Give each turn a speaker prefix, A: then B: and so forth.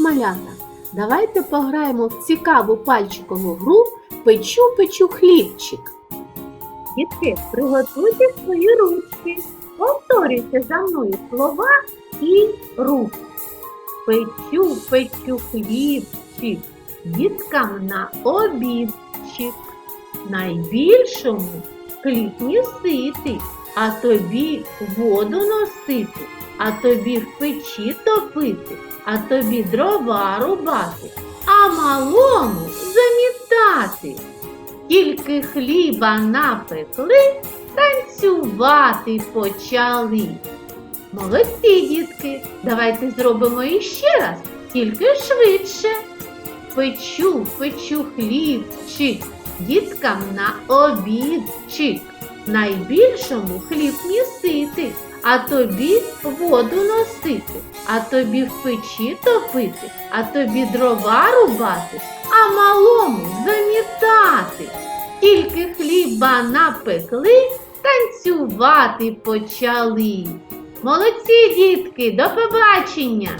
A: малята, давайте пограємо в цікаву пальчикову гру Печу печу хлібчик.
B: Дітки, приготуйте свої ручки. Повторюйте за мною слова і рух. Печу, печу хлібчик, діткам на обідчик. Найбільшому хліб місити, а тобі воду носити, а тобі в печі топити, а тобі дрова рубати, а малому замітати. Тільки хліба напекли, танцювати почали. Молодці, дітки, давайте зробимо іще раз, тільки швидше. Печу, печу хлібчик, діткам на обідчик. Найбільшому хліб місити, а тобі воду носити, а тобі в печі топити, а тобі дрова рубати, а малому замітати. Тільки хліба напекли, танцювати почали. Молодці, дітки, до побачення!